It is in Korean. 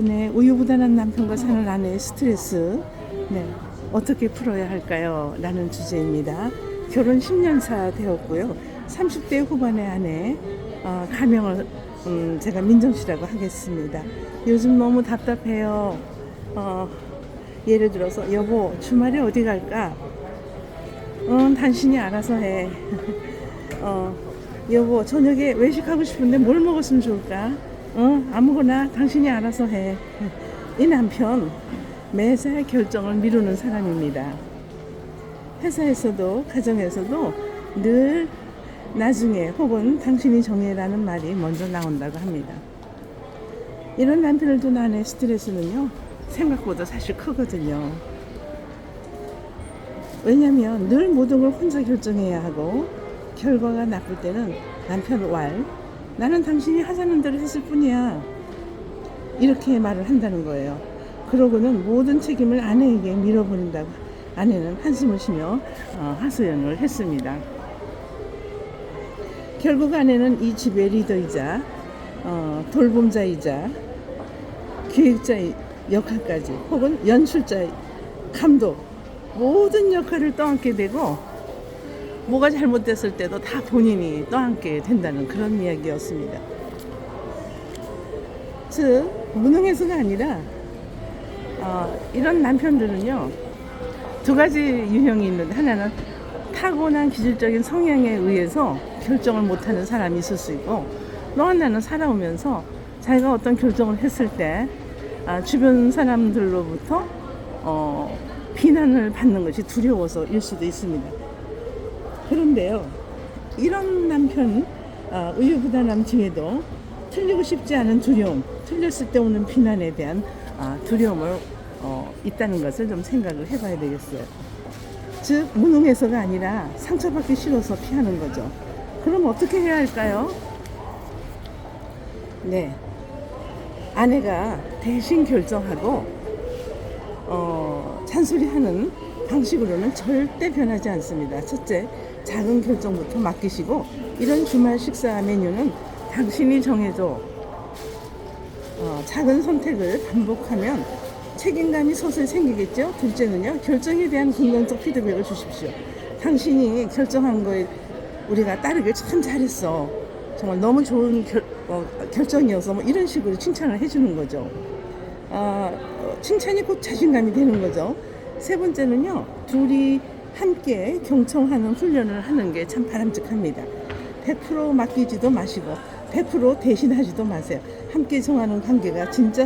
네, 우유부단한 남편과 사는 아내의 스트레스 네, 어떻게 풀어야 할까요? 라는 주제입니다. 결혼 10년 차 되었고요. 30대 후반의 아내 어, 가명을 음, 제가 민정 씨라고 하겠습니다. 요즘 너무 답답해요. 어, 예를 들어서 여보 주말에 어디 갈까? 응, 당신이 알아서 해. 어, 여보 저녁에 외식하고 싶은데 뭘 먹었으면 좋을까? 어, 아무거나 당신이 알아서 해. 이 남편 매사 결정을 미루는 사람입니다. 회사에서도 가정에서도 늘 나중에 혹은 당신이 정해라는 말이 먼저 나온다고 합니다. 이런 남편을 둔 아내 스트레스는요 생각보다 사실 크거든요. 왜냐하면 늘 모든 걸 혼자 결정해야 하고 결과가 나쁠 때는 남편 왈 나는 당신이 하자는 대로 했을 뿐이야. 이렇게 말을 한다는 거예요. 그러고는 모든 책임을 아내에게 밀어버린다고 아내는 한숨을 쉬며 어, 하소연을 했습니다. 결국 아내는 이 집의 리더이자 어, 돌봄자이자 기획자 역할까지 혹은 연출자 감독 모든 역할을 떠안게 되고 뭐가 잘못됐을 때도 다 본인이 떠안게 된다는 그런 이야기였습니다. 즉 무능해서가 아니라 어, 이런 남편들은요 두 가지 유형이 있는데 하나는 타고난 기질적인 성향에 의해서 결정을 못하는 사람이 있을 수 있고 또 하나는 살아오면서 자기가 어떤 결정을 했을 때 아, 주변 사람들로부터 어, 비난을 받는 것이 두려워서일 수도 있습니다. 그런데요, 이런 남편 어, 우유부단함 뒤에도 틀리고 싶지 않은 두려움, 틀렸을 때 오는 비난에 대한 아, 두려움을 어, 있다는 것을 좀 생각을 해봐야 되겠어요. 즉 무능해서가 아니라 상처받기 싫어서 피하는 거죠. 그럼 어떻게 해야 할까요? 네, 아내가 대신 결정하고 어, 잔소리하는 방식으로는 절대 변하지 않습니다. 첫째, 작은 결정부터 맡기시고 이런 주말 식사 메뉴는 당신이 정해줘. 어, 작은 선택을 반복하면 책임감이 서서히 생기겠죠. 둘째는요, 결정에 대한 긍정적 피드백을 주십시오. 당신이 결정한 거에 우리가 따르길 참 잘했어. 정말 너무 좋은 결, 어, 결정이어서 뭐 이런 식으로 칭찬을 해주는 거죠. 아, 어, 칭찬이 곧 자신감이 되는 거죠. 세 번째는요, 둘이 함께 경청하는 훈련을 하는 게 참 바람직합니다. 100% 맡기지도 마시고 100% 대신하지도 마세요. 함께 정하는 관계가 진짜